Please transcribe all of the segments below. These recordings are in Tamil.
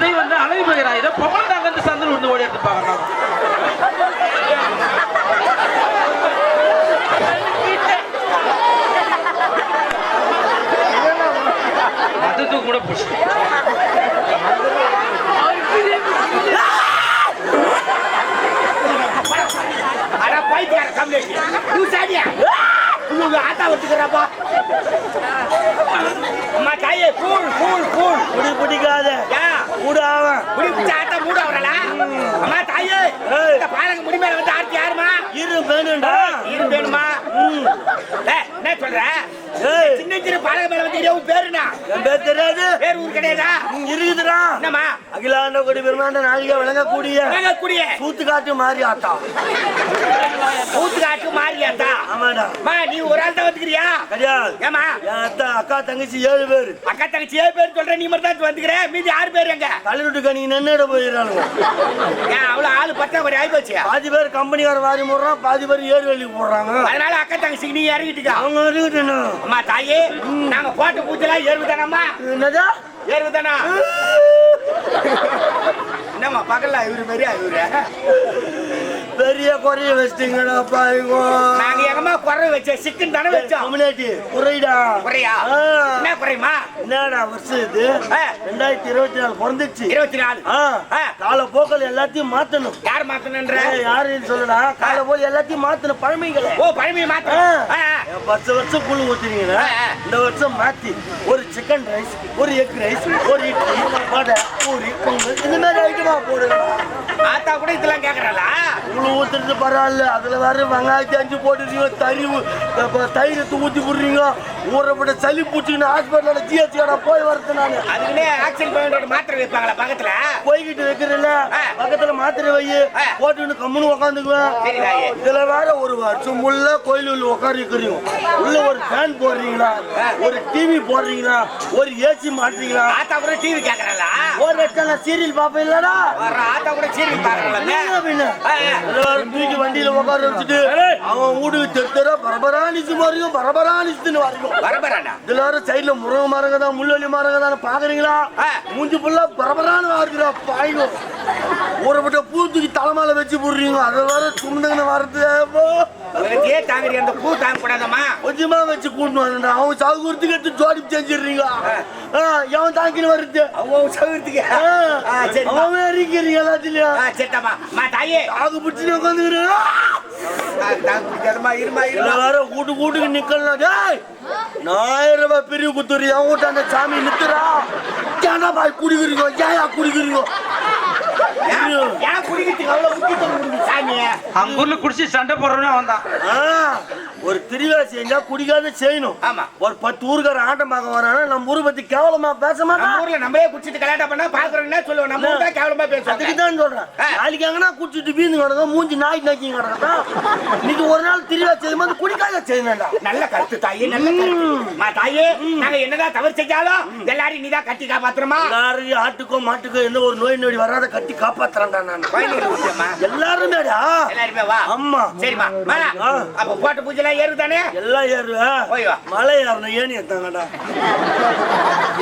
அத்தை வந்து அழகு போகிறா இதை பொம்பளை அங்க இருந்து சந்தில் விழுந்து ஓடி எடுத்துப்பாங்க. அதுக்கு கூட உங்க ஆத்தா ஒத்துக்கிறப்பா அம்மா தாயே கூல் கூல் கூல் குடி பிடிக்காத அவன் முடி. பிடிச்ச ஆத்தா மூட வரல அம்மா தாயே. இந்த பாலங்க முடி மேல வந்து ஆர்த்தி யாருமா இரு வேணும்டா இரு வேணுமா என்ன சொல்ற? சின்ன சின்ன பாலக மேல வந்து பேருனா என் பேர் தெரியாது. பேர் ஊர் கிடையாதா? ம், இருக்குதுடா என்னம்மா? அகிலாண்ட கொடி பெருமாண்ட நாளிகை விளங்கக்கூடிய நாங்க குடிய சூத்து காட்டு மாறி ஆத்தா ஊத்து காட்டு மாறியாத்தா ஆமாடா. அம்மா நீ ஒரு ஆள் தான் வந்துக்கிறியா? கிடையாது ஏமா என் அத்தா அக்கா தங்கச்சி ஏழு பேர். அக்கா தங்கச்சி ஏழு பேர் சொல்ற நீ மட்டும் தான் வந்துக்கிற? மீதி ஆறு பேர் எங்க? கல்லூட்டு கணி நன்னேட போயிடறானுங்க ஏன் அவ்வளவு ஆளு பத்தா ஒரு ஆகி போச்சு பாதி பேர் கம்பெனிக்கார வாரி போடுறான் பாதி பேர் ஏறு போடுறாங்க. அதனால அக்கா தங்கச்சிக்கு நீ இறங்கிட்டுக்கா. அவங்க இருக்கட்டும் அம்மா தாயே நாங்க போட்ட பூச்செல்லாம் ஏறுவு தானம்மா என்னதா? ஏறுவு தானா என்னம்மா பகல்ல இவரு மாதிரி இவரு? பெரிய குறைய வச்சிட்டீங்கடா பாய்கோ நாங்க எங்கம்மா குறை வச்ச சிக்கன் தானே வச்சோம்? கம்யூனிட்டி குறைடா. குறையா. என்ன குறையுமா? என்னடா வருஷம் இது. ரெண்டாயிரத்தி இருபத்தி நாலு பிறந்துச்சு. இருபத்தி நாலு. கால போக்கள் எல்லாத்தையும் மாத்தணும். யார் மாத்தணுன்ற? யாருன்னு சொல்லுடா. கால போல் எல்லாத்தையும் மாத்தணும் பழமைகளை. ஓ பழமையை மாத்தணும். ஆ. வருஷம் கூழ் ஆ, ஆ. இந்த வருஷம் மாத்தி ஒரு சிக்கன் ரைஸ் ஒரு எக் ரைஸ் ஒரு இட்லி வடை பூரி பொங்கல் இந்த மாதிரி ஐட்டமா போடுங்க. ஆத்தா கூட இதெல்லாம் கேக்குறாளா? கொடுத்துட்டு பரவாயில்ல. அதில் வேறு வெங்காயத்தை அஞ்சு போட்டுருக்கீங்க தறி தயிரத்தை ஊற்றி விட்றீங்க போடுறீங்க ஊறப்பட்ட சளி பூச்சின்னு ஹாஸ்பிட்டல ஜிஹெச்கான போய் வரது நானு. அதுக்குன்னே ஆக்சிடென்ட் பாயிண்ட் மாத்திரை வைப்பாங்களா பக்கத்துல? போய்கிட்டு வைக்கிறேன்ல. பக்கத்துல மாத்திரை வை. போட்டுன்னு கம்முன்னு தாயே. இதுல வேற ஒரு வருஷம் உள்ள கோயில் உள்ள உட்காரிக்கிறீங்க உள்ள ஒரு ஃபேன் போடுறீங்களா? ஒரு டிவி போடுறீங்களா? ஒரு ஏசி மாட்டுறீங்களா? ஆத்தா கூட டிவி கேக்குறாளா? ஒரு லட்சம் சீரியல் பாப்பேன் இல்லடா. ஆத்தா கூட சீரியல்? எல்லாரும் தூக்கி வண்டியில உட்கார வச்சுட்டு அவன் வீட்டுக்கு தெரு தெரா பரபராணிச்சு வரையும் பரபராணிச்சுன்னு வரையும் வரபராடா இதுல சைடுல முருங்கை மரங்க தான் முள்ளொலி மரங்க தான் பாக்குறீங்களா. மூஞ்சி ஃபுல்லா பரபரான்னு வருதுடா பாய்க்கும் ஊறப்பட்ட பூ தூக்கி தலைமையில வச்சு போடுறீங்க. அதை வேற சுமந்துங்கன்னு வரது தாங்குறீ அந்த பூ தாங்க கூடாதம்மா கொஞ்சமா வச்சு கூட்டு வரா அவன் சவுகுறதுக்கு எடுத்து ஜோடி செஞ்சிடுறீங்க எவன் தாங்கின்னு வருது அவங்க சரிம்மா. அவன் அறிக்கிறீங்க எல்லாத்துலயும். ஆ சரிதாம்மா. மா தாயே. தாகு பிடிச்சு உட்காந்துக்கிறேன் கூட்டு கூட்டுக்கு நிக்கலாம் டேய்! நாயிரம் ரூபாய் பெரிய குத்துரு என் வீட்டு அந்த சாமி நித்துறா. ஏன்னா பாய் குடிக்கிறீங்க? குடிக்கிறீங்க? அவங்க ஊர்ல குடிச்சு சண்டை போடுறவனே வந்தான் ஒரு திருவிழா செஞ்சா குடிக்காத செய்யணும். ஆமா. ஒரு பத்து ஊருக்கார ஆட்டம் பார்க்க வரானா நம்ம ஊரை பத்தி கேவலமா பேச மாட்டான் ஊர்ல நம்மளே குடிச்சிட்டு கல்யாணம் பண்ணா பாக்குறோம்னா சொல்லுவோம் நம்ம ஊர் தான் கேவலமா அதுக்கு பேசுவாங்க தான் சொல்றேன். ஆ. நாளைக்கு எங்கன்னா குடிச்சிட்டு வீந்து கிடக்க மூஞ்சி நாய் நாக்கி கிடக்கா இன்னைக்கு ஒரு நாள் திருவிழா செய்யும் போது குடிக்காத செய்யணும்டா நல்ல கருத்து தாயே நல்ல மா. தாயே நாங்க என்னதான் தவறு செஞ்சாலும் எல்லாரையும் நீதான் கட்டி காப்பாத்துறோமா எல்லாரையும் ஆட்டுக்கோ மாட்டுக்கோ எந்த ஒரு நோய் நொடி வராத கட்டி காப்பாத்துறேன்டா நான். கோயிலுக்கு விட்டுமா எல்லாருமேடா? எல்லாருமே வா. ஆமா சரிம்மா வா ஆ. அப்ப போட்ட பூஜை எல்லாம் ஏறுதானே? எல்லாம் ஏறுவ போய் வா. மலை ஏறணும் ஏணி எத்தாங்கடா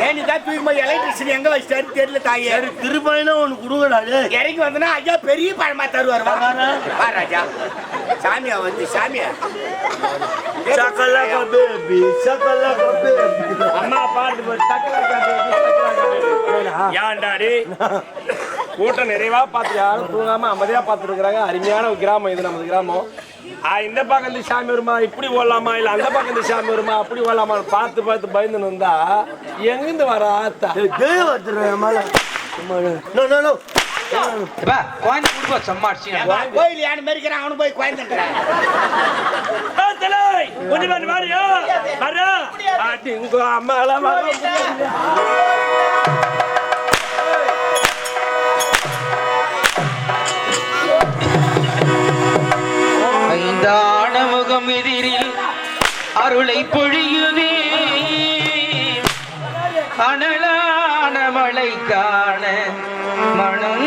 ஏன் தான் தூக்கி போய் எலக்ட்ரிஷியன் எங்க வச்சிட்டாரு தெரியல தாயே. சரி திருப்பாயினா ஒண்ணு கொடுங்கடா இறங்கி வந்தனா ஐயா பெரிய பழமா தருவார். வா. ராஜா. சாமியா வந்து சாமியா. சக்கலக்க பேபி சக்கலக்க பேபி அம்மா பாட்டு பேபி, பேபி. ஏன்டா? கூட்டம் நிறைவா பார்த்து யாரும் தூங்காம அமைதியா பார்த்துட்டு இருக்கிறாங்க. அருமையான ஒரு கிராமம் இது நமது கிராமம். ஆ, இந்த பக்கம் இந்த சாமி வருமா? இப்படி ஓடலாமா? இல்ல அந்த பக்கம் இந்த சாமி வருமா? அப்படி ஓடலாமா? பார்த்து பார்த்து பயந்துன்னு இருந்தா எங்கிருந்து வர ஆத்தா? டேய் வந்துடுறேன் மேல. சும்மா இரு. நோ நோ அருளை பொழியுவே அனலான மழை காண மனம்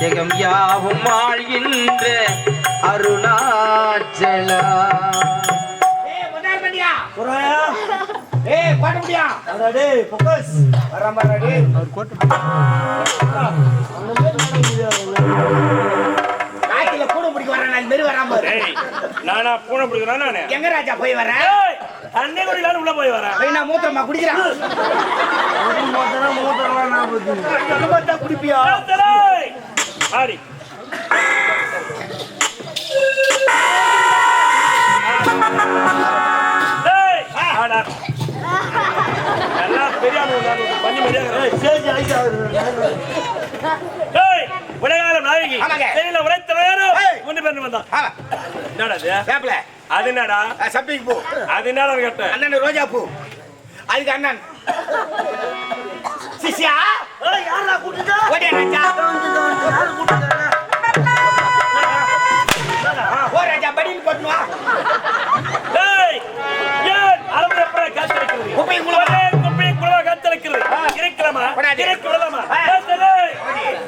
ஜெகம் யாவும் வாழ்கின்ற அருணாச்சலா. ஏய் பாட முடியா அடடே ஃபோக்கஸ் வர மாட்டாடி காத்துல கூட பிடிக்க வர நான் மெரு வராம. ஏய் நானா பூனை பிடிக்கிறேன் நானு? எங்க ராஜா போய் வர ஏய் தண்ணி குடிக்கலான்னு உள்ள போய் வரேன் போய் நான் மூத்திரமா குடிக்கிறான். மோத்தனா நான் குடிப்பியா? ஆடி ஏய், ஆடா. எல்லாம் பெரிய ஆளு நான் ஒரு பண்ணி மரியாதை சேஜ் ஆயிட்டா ஏய், உலகால நாயகி. செயல உரைத்த. முன்ன பேர் வந்தான். என்னடா அது என்னடா? சப்பிக்கு பூ. அது என்னடா கேட்டேன் அண்ணன் ரோஜா பூ. அதுக்கு அண்ணன். சிஷ்யா? ஓடியா ராஜா ஓ ராஜா படின்னு போட்டு குப்பை குளமா? குப்பை குளமா காத்திருக்கிறது இருக்கிறமா கொடாதே.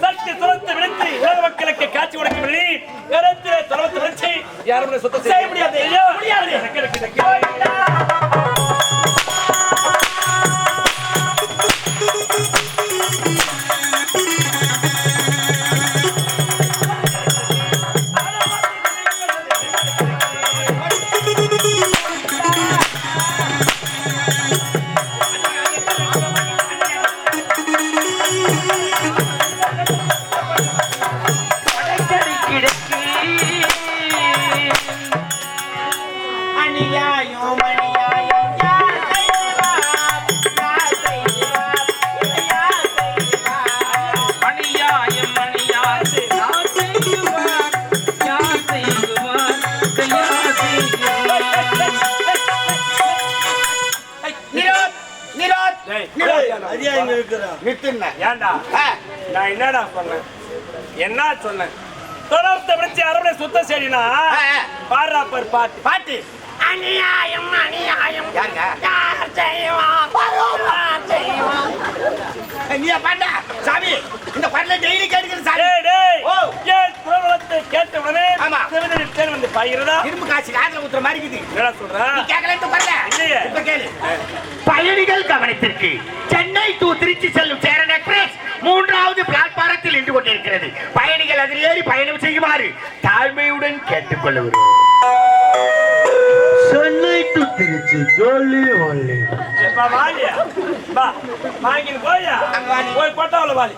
சக்தி துரத்து விடுத்து மக்களுக்கு காட்சி கொடுக்கும் வழி இடத்திலே துரத்து யாரும் சுத்தம் செய்ய முடியாது நிறுத்துங்க. ஏன்டா நான் என்னடா சொன்னேன்? என்ன சொன்னேன்? தொடர்ந்து விடுச்சு அரபு சுத்தம் ஆ. பாடுறா பாரு பாட்டு. பாட்டு. அநியாயம் அநியாயம். யார் செய்வான் செய்வான் நீயா பாண்டா சாமி இந்த பாட்டுல டெய்லி கேட்கிற சாமி. ஏன் குரவலத்தை கேட்ட உடனே ஆமா. சிவனரின் தேன் வந்து பாய்கிறதா? இரும்பு காசு காதுல ஊத்துற மாதிரி இருக்குது. என்னடா சொல்ற? நீ கேட்கலன்னு பாருல. இல்லையே. இப்ப கேளு. பயணிகள் கவனத்திற்கு சென்னை டு திருச்சி செல்லும் சேரன் எக்ஸ்பிரஸ் மூன்றாவது நின்று கொண்டிருக்கிறது பயணிகள் அதில் ஏறி பயணம் செய்யுமாறு தாழ்மையுடன் கேட்டுக்கொள்ளுகிறோம். சென்னை டு திருச்சி ஜோலி போயா. போய் போட்டாவில் வாலி.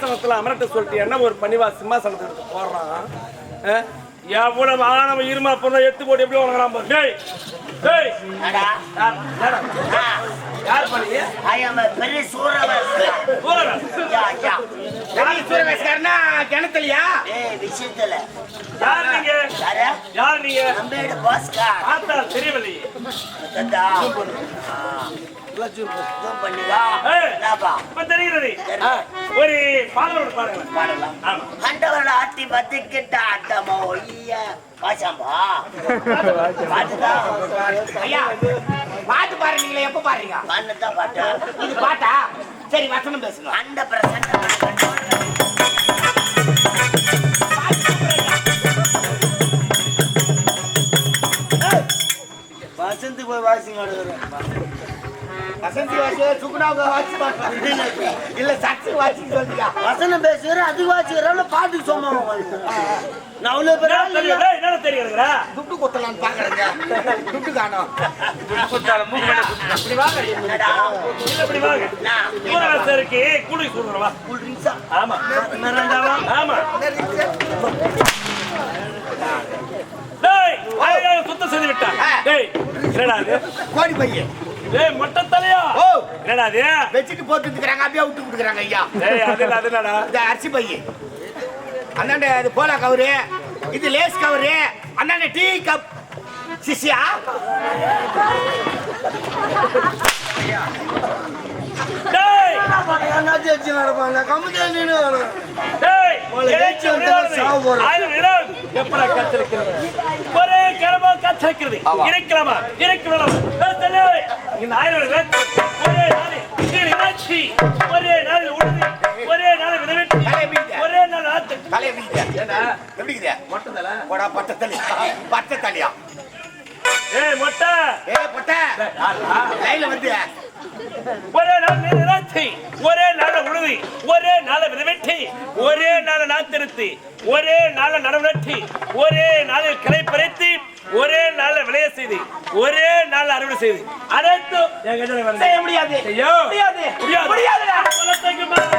சிம்மாசனத்துல அமரட்ட சொல்லிட்டு என்ன ஒரு பணிவா சிம்மாசனத்தை எடுத்து போடுறான்? எவ்வளவு ஆணவ இருமா பொண்ணை எத்து போட்டு எப்படி உனக்கு பாரு. கிணத்துலயா? ஏய், விஷயத்துல. யார் நீங்க? யாரு? நீங்க? தெரியவில்லையே. தெரிகிறது ஒரு பாடலோட பாருங்க பாடலாம். ஆமா ஆட்டி பத்துக்கிட்ட ஆட்டமோ ஐய பாசாம்பா பாட்டுதான் ஐயா பாட்டு நீங்களே எப்ப பாருங்க பண்ணதான் பாட்டு இது பாட்டா சரி வசனம் பேசுங்க அந்த பிரசன்ன வசந்து போய் வாசிங்க வசந்தி வாசி சுகுணாவுக்கு வாசி பாட்டு இல்ல சக்தி வாசி சொல்லியா? வசனம் பேசுகிறேன் அதுக்கு வாசிக்கிறேன் பாட்டுக்கு சும்மா நான் அவ்வளோ பேர் என்ன தெரியுதுடா? துட்டு குத்தலான்னு பாக்குறேங்க துட்டு காணோம். குத்தாலும். இப்படி வாங்க இப்படி வாங்க. நான் ஊரரசருக்கு கூலி சொல்றேன் வா கூல் ட்ரிங்க்ஸா? ஆமா. மிரண்டாவா? ஆமா. டேய் வாயை சுத்தம் செய்து விட்டா. டேய் என்னடா இது கோடி பையன். டேய் மொட்டை தலையா ஓ என்னடா இது வச்சுட்டு போட்டு இருக்கிறாங்க அப்படியே விட்டு கொடுக்குறாங்க ஐயா டேய் அது இல்ல, அது என்னடா இந்த அரிசி பையன் அண்ணாண்ட இது போலா கவரு இது லேஸ் கவரு அண்ணாண்ட டீ கப் சிசியா டேய் என்னாச்சு வச்சு நடப்பாங்க கம்மிட்டே நின்று டேய் ஜெயிச்சு வந்தா. சாவு போறோம். எப்படா கத்திருக்கிறது ஒரே கிழமை கத்திருக்கிறது இறைக்கலாமா இறைக்கலாம் இந்த ஆயிரம் ஒரே கீழ் இறைச்சி. ஒரே நாளில் உழுது. ஒரே நாளில் விதவெட்டி. ஒரே நாள் ஆத்து. தலையை எப்படி மொட்டை பட்ட தலி பட்ட தலியா ஏய் மொட்டை. ஏ பட்ட லைன்ல வந்து. ஒரே நாள் நீர் இறைச்சி ஒரே நாள் உழுதி ஒரே நாள் விதவெட்டி ஒரே நாள் நாத்திருத்தி ஒரே நாள் நடவட்டி ஒரே நாளில் கிளை பறித்து ஒரே நாள் விளைய செய்து ஒரே நாள் அறுவடை செய்து. அனைத்து என் கையில வருது. செய்ய முடியாது. முடியாது. முடியாது.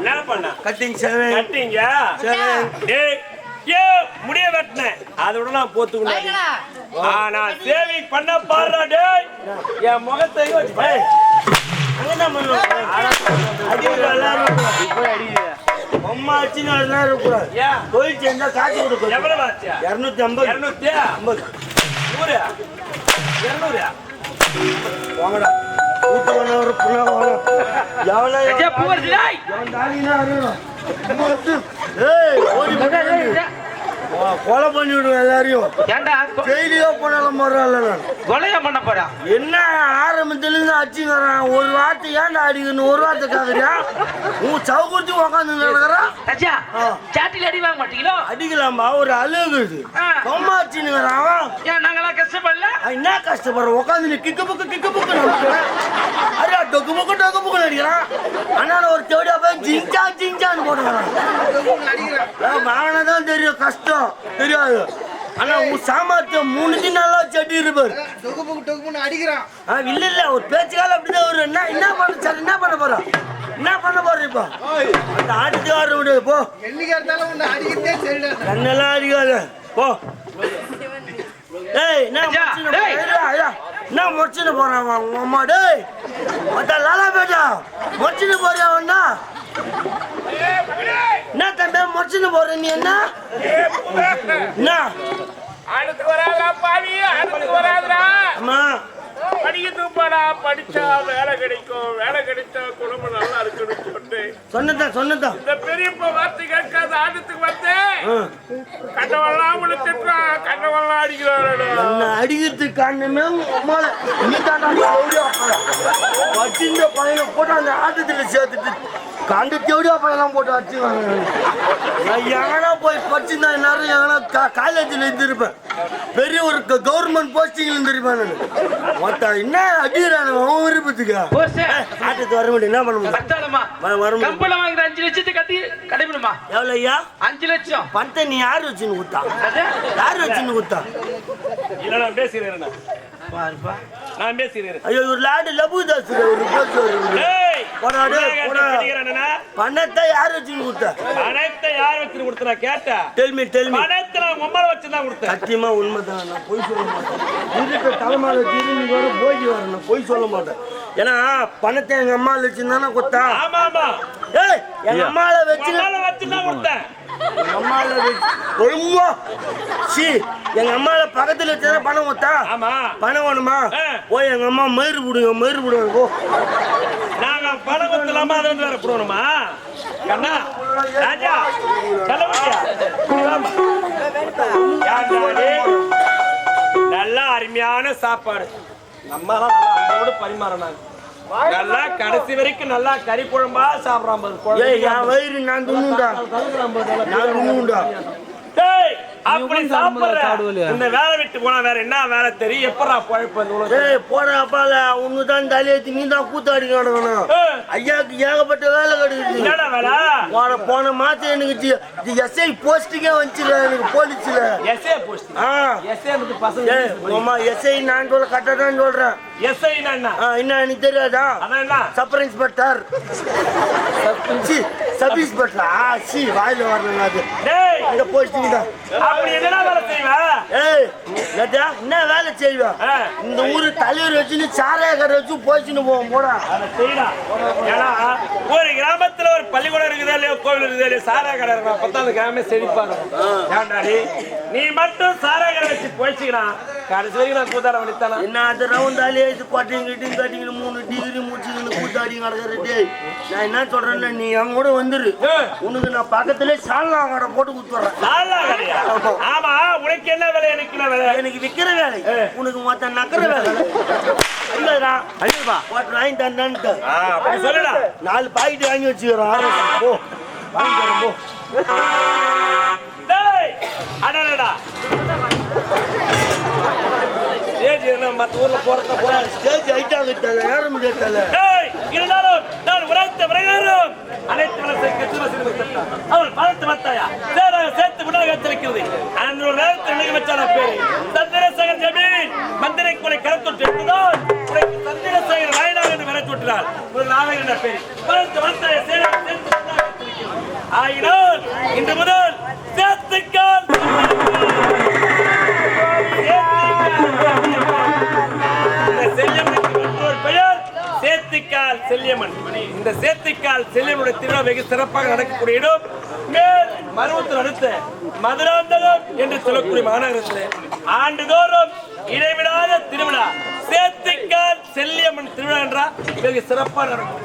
என்ன பண்ண? கட்டிங் சேவிங் கட்டிங்க சேவிங் டேய் ஏ முடிய வெட்டினேன் அதோட நான் போத்துக்கணும் ஆனா சேவிங் பண்ண பாடுறா டேய். என் முகத்தை இருநூத்தி ஐம்பது. இருநூத்தி நூறு? இருநூறு வாங்கடா. கூட்டு வேணா ஒரு புண்ணா வேணா. எவ்வளோ தாலினா ஏய், ஓடி கொலை பண்ணி விடுவேன் எல்லாரையும் ஏன்டா கொ- டெய்லியோ போனாலும் பரவாயில்ல நான். கொலையா பண்ண போறா? என்ன ஆரம்பத்திலிருந்து அடிச்சுங்கிறான் ஒரு வார்த்தை ஏன்டா அடிக்கணும்? ஒரு வார்த்தை கேக்குறியா? உன் சவுக்குறிச்சு உக்காந்து நடக்கிறான் ஆ. சாட்டில் அடி வாங்க மாட்டீங்களோ? அடிக்கலாமா? ஒரு அழுகு இது ஆ. சும்மா அடிச்சுங்கிறான் அவன் ஏன் நாங்கெல்லாம் கஷ்டப்படல? என்ன கஷ்டப்படுற? உட்காந்து நீ கிக்கு புக்கு கிக்கு புக்கு நடக்கிறேன் அரே டொக்கு புக்கு டொக்கு புக்கு நடிக்கிறான். ஆனா ஒரு தேடியா போய் ஜிங்சா ஜிங்சான்னு போட்டுக்கிறான். வாங்கினதான் தெரியும். கஷ்டம். தெரியாது. ஆனா உன் சாமர்த்தியம் மூணு நல்லா செடி இருப்பார் ஆ, இல்ல இல்ல ஒரு பேச்சுக்கால அப்படிதான் வரும் என்ன என்ன பண்ண சார் என்ன பண்ண போறோம் என்ன பண்ண போறோம் இப்போ? அந்த ஆட்டுக்கார விடு போ. கண்ணெல்லாம் அடிக்காத. போ. டேய் என்ன ஐயா, முடிச்சுன்னு டேய். போ- ஐயா, ஐயா, என்ன முடிச்சுன்னு போறான் உன் அம்மா? டேய் மத்த லாலா பேட்டா முடிச்சுன்னு போறியா ஒன்னா என்ன முடிச்சுன்னு போற நீ என்ன? அடுத்து வராதா பாவி அடுத்து வராதா அம்மா. படிக்க தூப்பாடா படிச்சா வேலை கிடைக்கும். வேலை கிடைச்சா குடும்பம் நல்லா இருக்குன்னு சொல்லிட்டு. சொன்னதான் சொன்னதான் இந்த பெரியப்ப வார்த்தை கேட்காத ஆட்டத்துக்கு வந்து. கண்டவெல்லாம் திட்டுறான் கண்டவெல்லாம் அடிக்கிறாரு அடிக்கிறதுக்கு காரணமே அம்மால நீ வச்சிருந்த பையனை போட்டு அந்த ஆட்டத்தில் சேர்த்துட்டு கண்டு தேவடியா பையெல்லாம் போட்டு அடிச்சுவாங்க நான் எங்கன்னா போய் படிச்சிருந்தா எல்லாரும் எங்கன்னா காலேஜில் இருந்திருப்பேன். பெரிய ஒரு கவர்மெண்ட் போஸ்டிங்ல இருந்திருப்பேன் நான். மொத்த என்ன அடிக்கிறான் அவன் விருப்பத்துக்கு? ஆட்டத்துக்கு வர முடியும். என்ன பண்ண முடியும்? வர- வர முடியும். கம்பளம் வாங்குற அஞ்சு லட்சத்தை கட்டி கடைபிடுமா எவ்வளோ ஐயா அஞ்சு லட்சம். பணத்தை நீ யார் வச்சுன்னு கொடுத்தா? யார் வச்சுன்னு கொடுத்தா? இல்ல நான் பேசுகிறேன் நான் பேசுகிறேன் ஐயோ ஒரு லாடு லபு தாஸ் ஒரு. படிக்கிறேன்னா பணத்தை யார் வச்சுன்னு கொடுத்தா? பணத்தை யார் வச்சு கொடுத்து நான் கேட்டேன். டெல்மி டெல்மி பணத்தை நான் உம்மால வச்சு தான் கொடுத்தேன். சத்தியமா உண்மைதான். நான் பொய் சொல்ல மாட்டேன். இருக்க தலைமையில திரும்பி வர போய் நான் பொய் சொல்ல மாட்டேன். ஏன்னா பணத்தை எங்க அம்மா வச்சிருந்தானே கொத்தா ஆமா ஆமா. ஏய் எங்க அம்மால வச்சு வச்சு தான் கொடுத்தேன். வச்சு ஒழுங்கா. சி எங்க அம்மால பக்கத்துல வச்சா பணம் கொத்தா ஆமா. பணம் வேணுமா. போய் எங்க அம்மா மயிறு விடுங்க மயிறு விடுங்க போ. நாங்க பணம் கொடுத்தலாமா அதை வேற போடணுமா? கண்ணா ராஜா நல்லா அருமையான சாப்பாடு. நம்ம நல்லா அன்போடு பரிமாறினாங்க நல்லா கடைசி வரைக்கும் நல்லா கறி குழம்பா சாப்பிடுறான் பாரு என் வயிறு நான் துண்ணுண்டா நான் துண்ணுண்டா டேய், அப்படி சாப்பிடுற. இந்த வேலை விட்டு போனா வேற என்ன வேலை தெரியும்? எப்படா பழப்பு? ஏய் போற அப்பால உன்னு தான் தலையேத்தி நீ தான் கூத்தாடி கிடக்கணும் ஏய், ஐயாக்கு ஏகப்பட்ட வேலை கிடைக்குது. என்னடா வேலை? போன போன மாசம் எனக்கு எஸ்ஐ போஸ்ட்டுக்கே வந்துச்சுல எனக்கு போலீஸ்ல. எஸ்ஏ போஸ்ட் ஆ. எஸ்ஏ வந்து பசங்க அம்மா எஸ்ஐ நான் சொல்ல கரெக்டாக தான் சொல்றேன். எஸ்ஐ என்ன? ஆ என்ன எனக்கு தெரியாதா? அதான் என்ன? Sub inspector C sub inspector ஆ சி வாயில வரணும் அது. டேய்! இந்த போஸ்டிங் தான். அப்படி என்னடா வேலை செய்வ? ஏய் லதா, என்ன வேலை செய்வேன் ஆ. இந்த ஊரு தலைவர் வச்சுன்னு சாராய கடை வச்சு போச்சுன்னு போவோம் போடா. அதை செய்யடா ஏன்னா ஒரு கிராமத்துல ஒரு பள்ளிக்கூடம் இருக்குதா இல்லையோ கோவில் இருக்குதா இல்லையோ சாரா கடை இருக்கும் அப்பதான் அந்த கிராமமே செழிப்பா இருக்கும் ஏன்டாடி நீ மட்டும் சாரா கடை வச்சு போயிச்சுக்கிறான் கடைசி வரைக்கும் நான் கூத்தாட வலித்தானா என்ன அது ரவுண்டாலே இது கொட்டையும் கிட்டையும் கட்டிங்கன்னு மூணு டிகிரி முடிச்சுக்கின்னு கூத்தாடி கிடக்குற டேய். நான் என்ன சொல்றேன்னா நீ என் கூட வந்துரு. உனக்கு நான் பக்கத்துல சால்னா கடை போட்டு கொடுத்துட்றேன். சாலா கடையா ஆமா. உனக்கு என்ன வேலை எனக்கு என்ன வேலை? எனக்கு விக்கிற வேலை. உனக்கு மொத்த நக்கிற வேலை. இல்லடா. ஐயோப்பா. போட்டு வாங்கி தந்தான்ட்டு. சொல்லுடா. நாலு பாக்கெட் வாங்கி வச்சுக்கிறோம் போ. வாங்கி போ. அடடா ஏஜ் என்ன மத்த ஊர்ல போறத போற ஸ்டேஜ் ஹைட்டாக விட்டல ஏற முடியல டேய் இருந்தாலும் நான் உரைத்த அனைத்து வளர்ச்சிக்கு சிவசிறுமை சட்டம் அவள் சேராக சேர்த்து விடாக வைத்திருக்கிறது அந்த நேரத்தில் எழுதி வச்சான பேரு சந்திரசேகர் ஜமீன் மந்திரை கொலை கருத்தொற்று என்பதால் உனக்கு சந்திரசேகர் வயநாடு என்று வரை ஒரு நாவகர் என்ற பேர் பணத்து சேராக சேர்த்து விடாக இன்று முதல் சேர்த்துக்கால் பெயர் சேத்திக்கால் செல்லியம்மன். இந்த சேத்திக்கால் செல்லியம்மனுடைய திருவிழா வெகு சிறப்பாக நடக்கக்கூடிய இடம் மேல் மருவத்தில் அடுத்த மதுராந்தகம் என்று சொல்லக்கூடிய மாநகரத்தில் ஆண்டுதோறும் இடைவிடாத திருவிழா. சேத்திக்கால் செல்லியம்மன் திருவிழா என்றால் வெகு சிறப்பாக நடக்கும்.